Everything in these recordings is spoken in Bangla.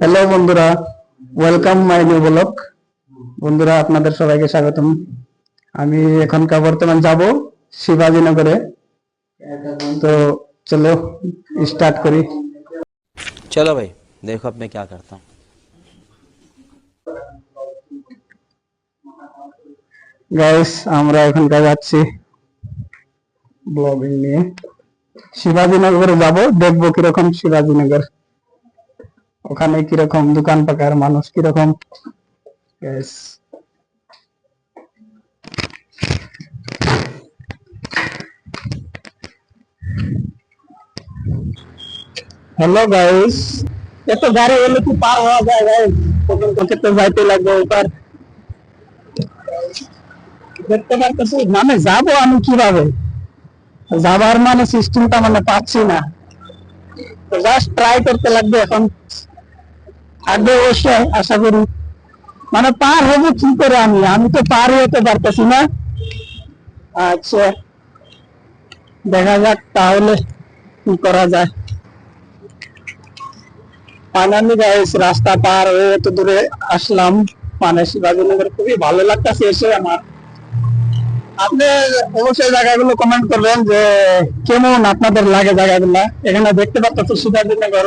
হ্যালো বন্ধুরা ওয়েলকাম মাই নিউ ব্লগ বন্ধুরা আপনাদের সবাইকে স্বাগতম আমি এখনকার বর্তমান যাব শিবাজীনগরে তো চলো স্টার্ট করি चलो भाई देखो अब मैं क्या करता हूँ গাইস আমরা এখনকার যাচ্ছি ব্লগিং নিয়ে শিবাজীনগরে যাব দেখবো কিরকম শিবাজীনগর ওখানে কীরকম দোকান পাকার, মানুষ কীরকম? গাইস হ্যালো গাইস এত গাড়ি এলে কি পার হওয়া যায় গাইস তখন তোকে তো যাইতে লাগবে ওপার। দেখতে পারতেছি মানে যাব আমি কীভাবে? যাবার মানে সিস্টেমটা মানে পাচ্ছি না। জাস্ট ট্রাই করতে লাগবে এখন। থাকবে অবশ্যই আশা করি। মানে পার হব কি করে আমি? আমি তো পার হতে পারতেছি না। আচ্ছা দেখা যাক তাহলে কি করা যায়। ফাইনালি গাইস, রাস্তা পার হয়ে এত দূরে আসলাম। মানে শিবাজীনগর খুবই ভালো লাগতেছে এসে আমার। আপনি অবশ্যই জায়গাগুলো কমেন্ট করবেন যে কেমন আপনাদের লাগে জায়গাগুলা। এখানে দেখতে পাচ্ছেন শিবাজীনগর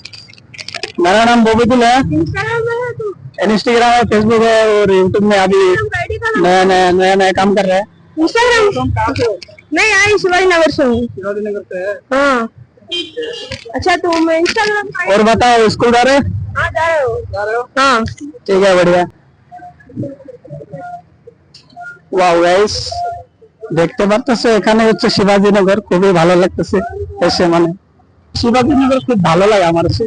मेरा नाम बोबिदुल है इंस्टाग्राम में है तू इंस्टाग्राम है फेसबुक है और यूट्यूब में अभी आईडी का नाम नया नया नया नया काम कर रहे हैं इंस्टाग्राम कहाँ से हो मैं आई शिवाजी नगर से हूँ शिवाजी नगर से है हाँ अच्छा तुम इंस्टाग्राम और बताओ स्कूल जा रहे हो? हाँ जा रहे हो जा रहे हो हाँ ठीक है बढ़िया ওয়াও গাইস দেখতে পারতেছে এখানে হচ্ছে শিবাজীনগর খুবই ভালো লাগতেছে এসে মানে শিবাজীনগর খুব ভালো লাগে আমার কাছে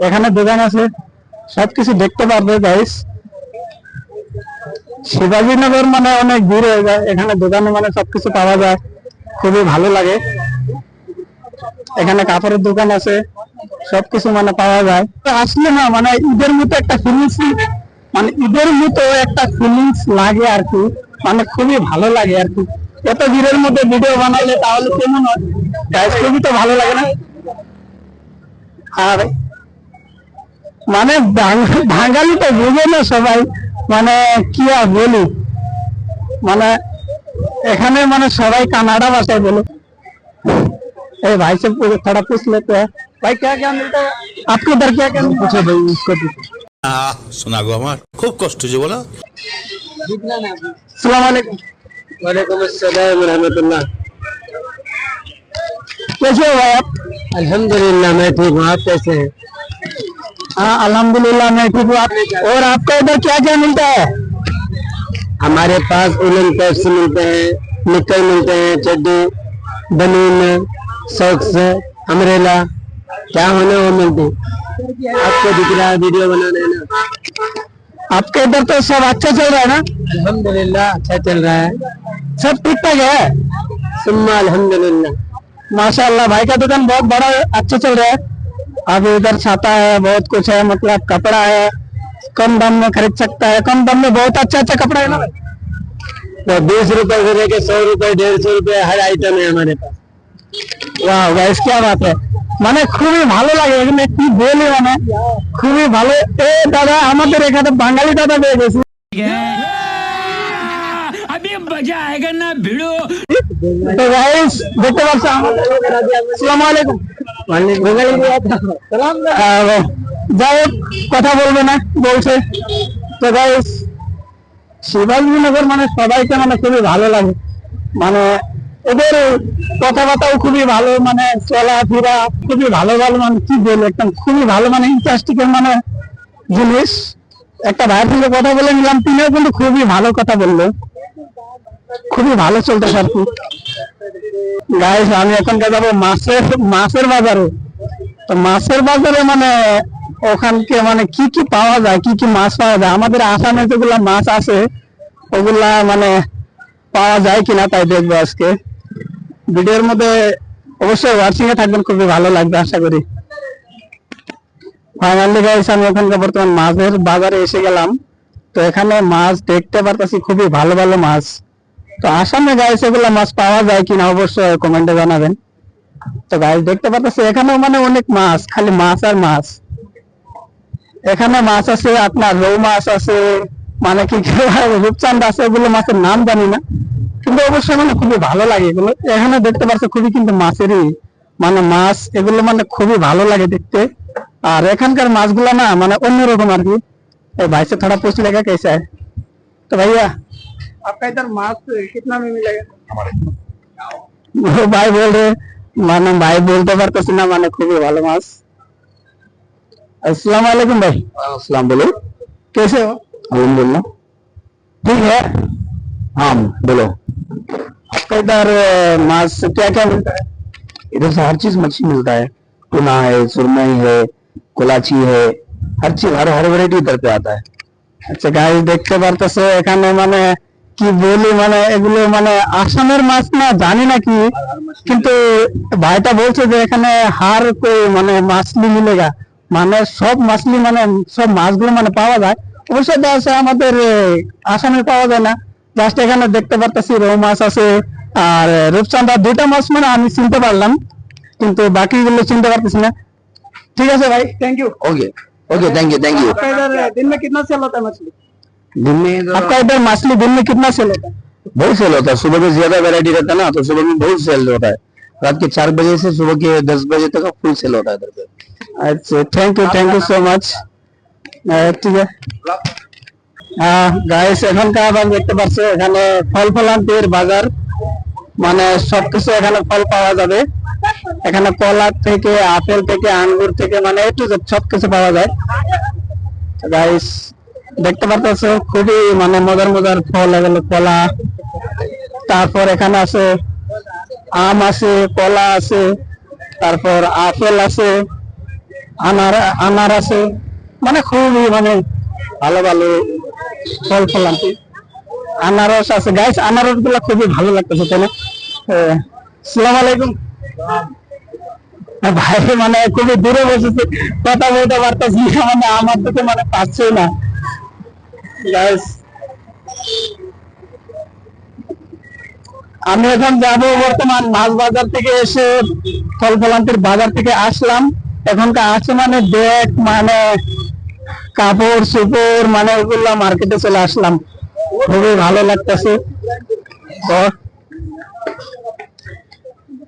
এখানে দোকান আছে, সবকিছু দেখতে পারবে গাইস শিবাজীনগর মানে অনেক দূর হয়ে যায়, এখানে দোকানে মানে সবকিছু পাওয়া যায়, খুবই ভালো লাগে। এখানে কাপড়ের দোকান আছে, সবকিছু মানে পাওয়া যায়। আসলে না মানে ঈদের মতো একটা ফিলিংস মানে ঈদের মতো একটা ফিলিংস লাগে আর কি মানে খুবই ভালো লাগে আর কি। এত ভিড়ের মধ্যে ভিডিও বানাইলে তাহলে কেমন হয়? খুবই তো ভালো লাগে না? আর মানে বাং- বাঙালি তো বুঝে না সবাই মানে কি আর বলি মানে এখানে মানে সবাই কানাডা ভাষায় বলে ए भाई से पूछ- थोड़ा पूछ लेते हैं भाई क्या क्या मिलता है आपके उधर क्या क्या पूछो भाई उसको আহ শোনা গো আমার খুব কষ্ট হচ্ছে বলো सलाम वालेकुम वालेकुम अस्सलाम रहमतुल्लाह कैसे हो भाई आप अल्हम्दुलिल्लाह मैं ठीक हूँ आप कैसे हैं हाँ अल्हम्दुलिल्लाह मैं ठीक हूँ। और आपका इधर क्या क्या मिलता है? हमारे पास उलन पैप्स मिलते हैं निक्कर मिलते हैं चड्डी बनीन सॉक्स अमरेला क्या होना वो मिलते हैं। आपको दिख रहा है वीडियो बनाने ना। आपके इधर तो सब अच्छा चल रहा है ना? अल्हम्दुलिल्लाह अच्छा चल रहा है। सब ठीक ठाक है? सुम्मा अल्हम्दुलिल्लाह। माशाल्लाह भाई का दुकान बहुत बड़ा अच्छा चल रहा है। अभी इधर छाता है बहुत कुछ है मतलब कपड़ा है कम दाम में खरीद सकता है कम दाम में बहुत अच्छा अच्छा कपड़ा है ना भाई तो बीस रुपए से लेके सौ रुपए डेढ़ सौ रुपए हर आइटम है हमारे पास वाह গাইস क्या बात है মানে খুবই ভালো লাগে এখানে কি বলি মানে খুবই ভালো এ দাদা আমাদের এখানে বাঙালি দাদা পেয়ে গেছি अभी मजा आएगा ना भिड़ो মানে মানে খুবই ভালো লাগে। মানে এদের কথাবার্তাও খুবই ভালো মানে চলাফেরা খুবই ভালো ভালো মানে কি বলব, একদম খুবই ভালো মানে ইন্টারেস্টিং মানে জিনিস। একটা ভাইয়ের সঙ্গে কথা বলে নিলাম, তিনিও কিন্তু খুবই ভালো কথা বলল। খুবই ভালো চলতেছে আর কি গাইস আমি এখনকার যাব মাছের মাছের বাজারে। তো মাছের বাজারে মানে ওখানকে মানে কি কি পাওয়া যায়, কি কি মাছ পাওয়া যায়? আমাদের আসামে যেগুলা মাছ আছে, ওগুলা মানে পাওয়া যায় কিনা তাই দেখব আজকে। ভিডিওর মধ্যে অবশ্যই ওয়াচিং এ থাকবেন, খুবই ভালো লাগবে আশা করি। ফাইনালি গাইস আমি ওখানকার বর্তমান মাছের বাজারে এসে গেলাম। তো এখানে মাছ দেখতে পারতাছি, খুবই ভালো ভালো মাছ। তো আসামে গাইস এগুলা মাছ পাওয়া যায় কিনা অবশ্যই কমেন্টে জানাবেন। তো গাইস দেখতে পাচ্ছি এখানে মানে অনেক মাছ, খালি মাছ আর মাছ। এখানে মাছ আছে, আপনার রৌ মাছ আছে মানে কি রূপচান্দ আছে, এগুলো মাছের নাম জানি না। কিন্তু অবশ্যই মানে খুবই ভালো লাগে এগুলো। এখানে দেখতে পাচ্ছি খুবই কিন্তু মাছেরই মানে মাছ, এগুলো মানে খুবই ভালো লাগে দেখতে। আর এখানকার মাছগুলো না মানে অন্যরকম আর কি। এই ভাইসে থোড়া পুষ্ট লেগে কেসে। তো ভাইয়া आपका इधर मास्क कितना में मिलेगा? हमारे। भाई बोल रहे मानो भाई बोलते पर तो सुना माने खूब वाले मास अस्सलाम वालेकुम भाई। हाँ, अस्सलाम बोलो। कैसे हो? अलहमदुल्ला ठीक है? हाँ बोलो। आपका इधर मास क्या क्या मिलता है? इधर से हर चीज़ मछली मिलता है। टूना है सुरमई है कोलाची है हर चीज़ हर हर वेरायटी इधर पे आता है। अच्छा गाइस देखते बार तो से एकाने माने কি বলি মানে এগুলো মানে আসামের মাছ না জানি না কি কিন্তু ভাইটা বলছে যে এখানে হার কই মানে মাছলি মিলেগা। মানে সব মাছলি মানে সব মাছগুলো মানে পাওয়া যায়। অবশ্য আছে আমাদের আসামে পাওয়া যায় না। জাস্ট এখানে দেখতে পারতেছি রৌ মাছ আছে আর রূপচান্দা দুটা মাছ মানে আমি চিনতে পারলাম কিন্তু বাকিগুলো চিনতে পারতেছি না। ঠিক আছে ভাই thank you okay okay thank you thank you দিন মে কিতনা চলা মাছলি? दिन में आपका इधर मछली दिन में कितना सेल होता है बहुत सेल होता है सुबह में ज्यादा वैरायटी रहता है ना तो सुबह में बहुत सेल होता है रात के चार बजे से सुबह के दस बजे तक फुल सेल होता है इधर पे আচ্ছা thank you thank you so much ঠিক আছে গাইস এখানকার আবার দেখতে পাচ্ছ এখানে ফল ফলান্তির বাজার মানে সবকিছু এখানে ফল পাওয়া যাবে এখানে কলা থেকে আপেল থেকে আঙ্গুর থেকে মানে একটু সবকিছু পাওয়া যায় গাইস দেখতে পাচ্ছ খুবই মানে মজার মজার ফল এগুলো, কলা। তারপর এখানে আছে আম আছে, কলা আছে, তারপর আপেল আছে, আনার আনার আছে। মানে খুবই মানে ভালো ভালো ফল ফলান্তি আনারস আছে। গাইস আনারসগুলা খুবই ভালো লাগতেছে, তাই না? সালাম আলাইকুম। ভাই মানে খুবই দূরে বসেছে, কথা বলতে পারতেছি মানে আমার দিকে মানে পাচ্ছেই না। গাইস আমি এখন যাব বর্তমান মাছ বাজার থেকে এসে ফল ফলান্তির বাজার থেকে আসলাম। এখনকার আছে মানে ব্যাগ মানে কাপড় সুপড় মানে ওগুলো মার্কেটে চলে আসলাম। খুবই ভালো লাগতেছে।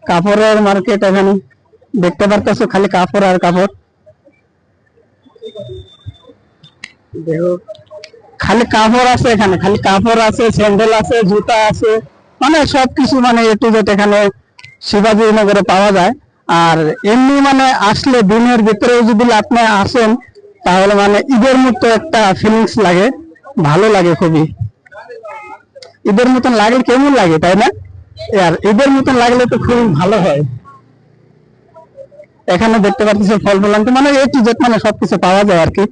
কাপড়ের মার্কেট এখানে দেখতে পারতেছো খালি কাপড় আর কাপড়। দেখো। খালি কাপড় আছে এখানে, খালি কাপড় আছে স্যান্ডেল আছে, জুতা আছে মানে সবকিছু মানে এ টু জেড এখানে শিবাজী নগরে পাওয়া যায়। আর এমনি মানে আসলে দিনের ভিতরে যদি আপনি আসেন, তাহলে মানে ঈদের মতো একটা ফিলিংস লাগে, ভালো লাগে খুবই। ঈদের মতন লাগলে কেমন লাগে, তাই না? আর ঈদের মতন লাগলে তো খুবই ভালো হয়। এখানে দেখতে পাচ্ছি ফল ফলান্তি মানে এ টু জেড মানে সবকিছু পাওয়া যায় আর কি।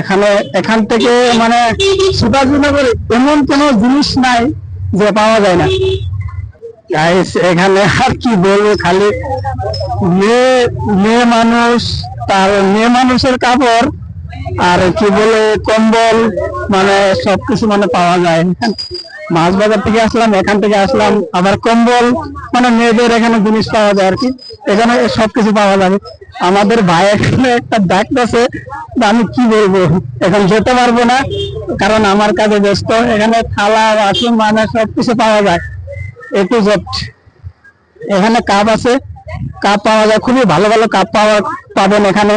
এখানে এখান থেকে মানে শিবাজীনগরে এমন কোনো জিনিস নাই যে পাওয়া যায় না। গাইস এখানে আর কি বলব খালি মেয়ে মানুষ, তার মেয়ে মানুষের কাপড় আর কি বলে কম্বল মানে সবকিছু মানে পাওয়া যায়। মাছ বাজার থেকে আসলাম, এখান থেকে আসলাম, আবার কম্বল মানে মেয়েদের এখানে জিনিস পাওয়া যায় আর কি। এখানে সবকিছু পাওয়া যাবে। আমাদের ভাই এখানে একটা ডাকতেছে আমি কি বলব? এখন যেতে পারব না, কারণ আমার কাজে ব্যস্ত। এখানে থালা বাসন মানে সবকিছু পাওয়া যায়। এ টু জেড এখানে কাপ আছে। কাপ পাওয়া যায়, খুবই ভালো ভালো কাপ পাওয়া, পাবেন এখানে।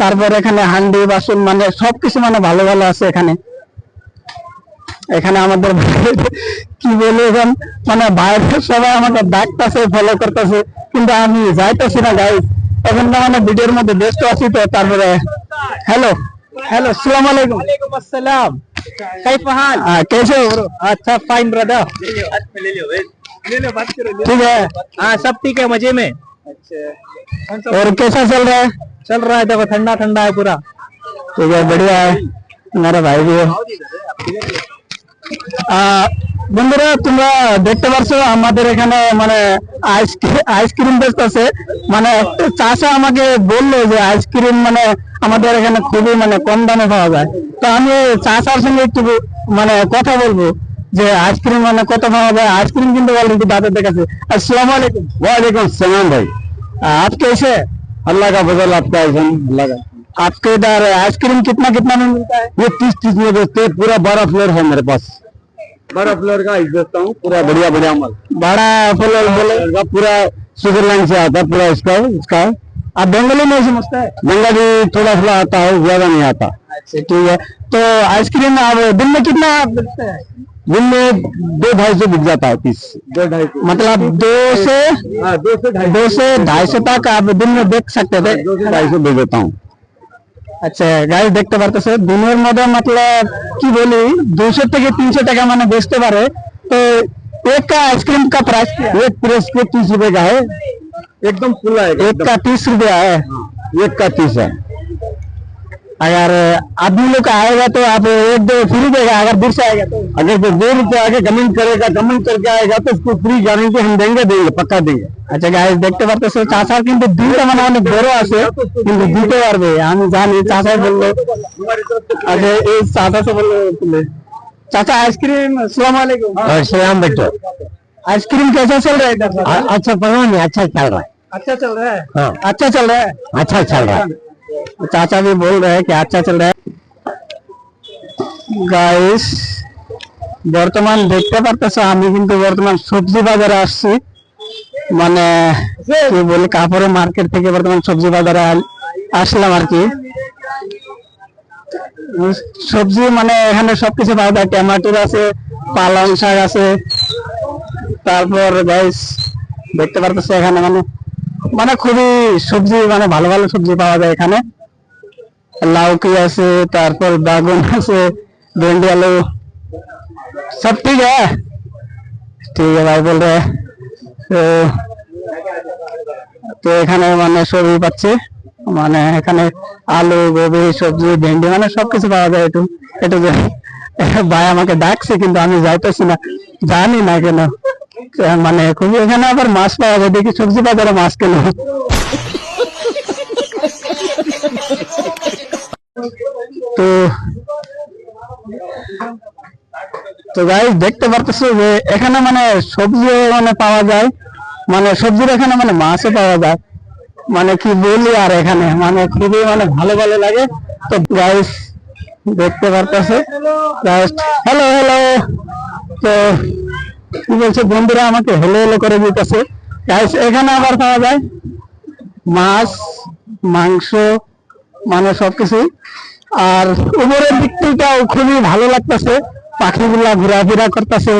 তারপর এখানে হান্ডি, বাসন মানে সবকিছু মানে ভালো ভালো আছে এখানে। এখানে আমাদের কি বলে এখন মানে বাইরের সবাই আমাকে ডাকতেছে ফলো করতেছে কিন্তু আমি যাইতেছি না গাই এখন না মানে ভিডিওর মধ্যে ব্যস্ত আছি তো তারপরে হ্যালো হ্যালো সালাম আলাইকুম ওয়ালাইকুম আসসালাম कैसे हाल कैसे हो bro? अच्छा फाइन ब्रदर ठीक है हाँ सब ठीक है मजे में और कैसा चल रहा है चल रहा है देखो ठंडा ठंडा है पूरा ठीक है बढ़िया है मेरा भाई भी है আহ, বন্ধুরা তোমরা দেখতে পারছ আমাদের এখানে মানে আইসক্রিম বেচতেছে। মানে চাষা আমাকে বলল যে আইসক্রিম মানে আমাদের এখানে খুবই মানে কম দামে পাওয়া যায়। তো আমি চাষার সঙ্গে একটু মানে কথা বলব যে আইসক্রিম মানে কত পাওয়া যায়। আইসক্রিম কিন্তু অলরেডি দাদাদের কাছে আসসালাম আলাইকুম। ওয়ালাইকুম সালাম ভাই। আজকে এসে আল্লাহ কা বদল আপনি আইসেন আল্লাহ आपके इधर आइसक्रीम कितना कितना में मिलता है? ये तीस तीस में बेचते हैं पूरा बारह फ्लोर है मेरे पास। बारह फ्लोर का आइस बेचता हूँ पूरा बढ़िया बढ़िया माल। बड़ा फ्लोर बोले? पूरा स्विट्जरलैंड से आता है पूरा इसका इसका। आप बंगाली नहीं समझता है? बंगाली थोड़ा थोड़ा आता है ज़्यादा नहीं आता। अच्छा ठीक है। तो आइसक्रीम आप दिन में कितना बेचते हैं? दिन में दो ढाई सौ बिक जाता है पीस। दो ढाई मतलब दो से दो से ढाई दो से ढाई सौ तक आप दिन में बेच सकते थे। दो से ढाई सौ बेच देता हूँ। আচ্ছা গাড়ি দেখতে পারতেছে দিনের মধ্যে মতলব কি বলি দুশো থেকে তিনশো টাকা মানে বেচতে পারে তো एक का आइसक्रीम का प्राइस क्या है एक प्रेस के तीस रुपए का है एकदम खुला है एक का तीस रुपया है एक का तीस है हाँ अगर आदमी लोग का आएगा तो आप एक दो फ्री देगा अगर दूर से आएगा तो। अगर तो दो रुपए आगे कमेंट करेगा कमेंट करके आएगा तो उसको फ्री गारंटी हम देंगे देंगे पक्का देंगे। अच्छा गाइस देखते बार तो सर चार साल किंतु दूर तो मनाने बोरो आसे किंतु दूते तो बार भी हम जाने चार साल बोल लो। अरे ये चाचा से बोल लो चाचा आइसक्रीम सलाम वालेकुम। और सलाम बेटो। आइसक्रीम कैसा चल रहा है अच्छा पकवान अच्छा चल रहा है। अच्छा चल रहा है। हाँ। अच्छा चल रहा है? अच्छा चल रहा है। चाचा भी बोल रहे हैं कि अच्छा चल रहा है গাইস বর্তমান দেখতে পারতেছো আমি কিন্তু বর্তমান সবজি বাজারে আসছি মানে কি বলি কাপড়ের মার্কেট থেকে বর্তমান সবজি বাজারে আল- আসলাম আর কি সবজি মানে এখানে সবকিছু পাওয়া যায় টমেটোর আছে পালং শাক আছে তারপর গাইস দেখতে পারতেছে এখানে মানে মানে খুবই সবজি মানে ভালো ভালো সবজি পাওয়া যায় এখানে। লাউকি আছে, তারপর বেগুন আছে, ভেন্ডি, আলু, সব ঠিক है ঠিক বল রে তো এখানে মানে সবই পাচ্ছে। মানে এখানে আলু, গোবি, সবজি, ভেন্ডি মানে সবকিছু পাওয়া যায় একটু একটু ভাই আমাকে ডাকছে, কিন্তু আমি যাইতেছি না। জানি না কেন। মানে খুবই এখানে আবার মাছ পাওয়া যায়। দেখি সবজি বাজারে মাছ কেন তো তো গাইস দেখতে পারতেছো যে এখানে মানে সবজি মানে পাওয়া যায়। মানে সবজির এখানে মানে মাছও পাওয়া যায়। মানে কি বলি আর এখানে? মানে খুবই মানে ভালো ভালো লাগে। তো গাইস দেখতে পারতেছে। হ্যালো হ্যালো তো কি বলছে? বন্ধুরা, আমাকে হেলো হেলো করে দিতেছে এখানে আবার পাওয়া যায় মাছ, মাংস মানে সবকিছু। আর উপরের দিকটাও খুবই ভালো লাগতেছে। পাখিগুলা ঘোরাফেরা করতেছে।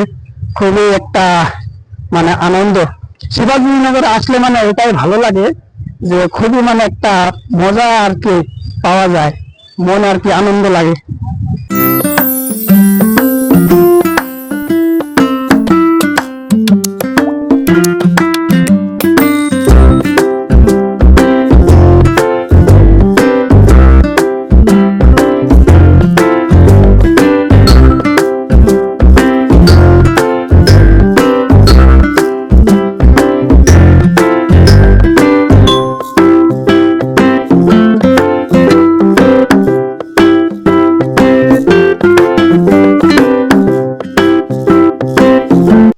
খুবই একটা মানে আনন্দ। শিবাজীনগর আসলে মানে এটাই ভালো লাগে যে খুবই মানে একটা মজা আর কি পাওয়া যায়। মন আর কি আনন্দ লাগে।